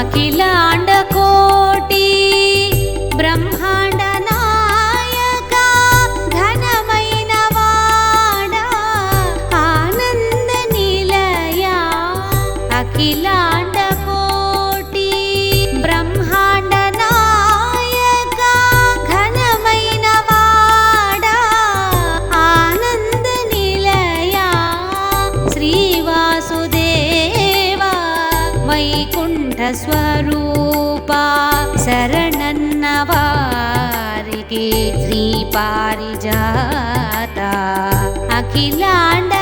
Aquí. జ్ఞానస్వరూపా శరణన్న వారికి శ్రీ పారిజాత అఖిలాండ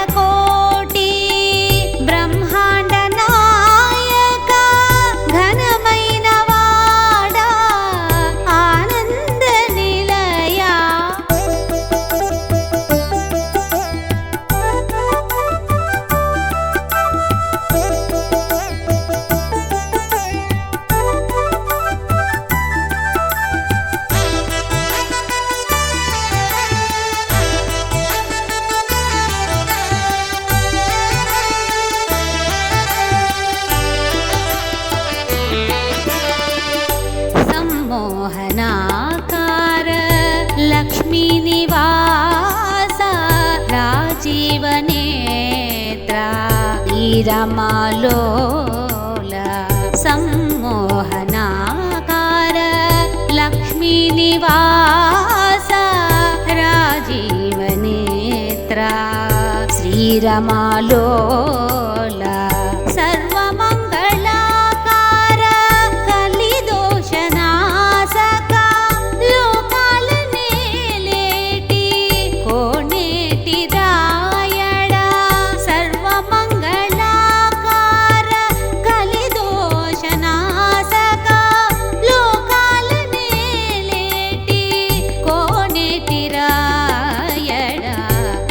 श्रीरमालोल सम्मोहनाकार लक्ष्मीनिवास राजीवनेत्रा। श्रीरमालोल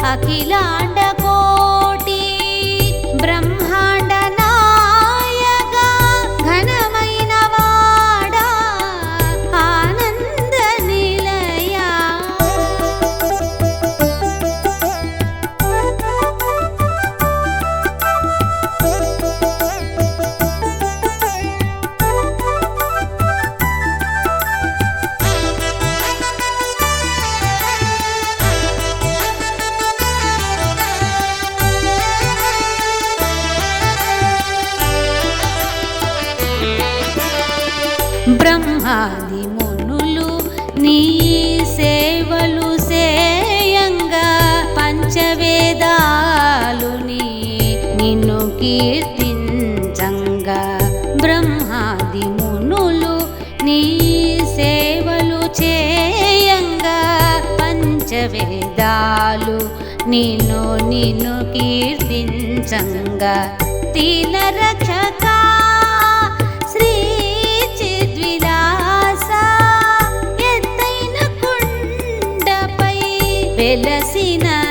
থাকিলা ఆది మునులు నీ సేవలు సేయంగా పంచవేదాలు నీ నిన్ను కీర్తించంగా. బ్రహ్మాది మునులు నీ సేవలు చేయంగా. పంచవేదాలు నిన్ను నిన్ను కీర్తించంగా. తినరక్షకా 西娜。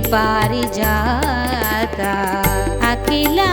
पारिजाता। अखिला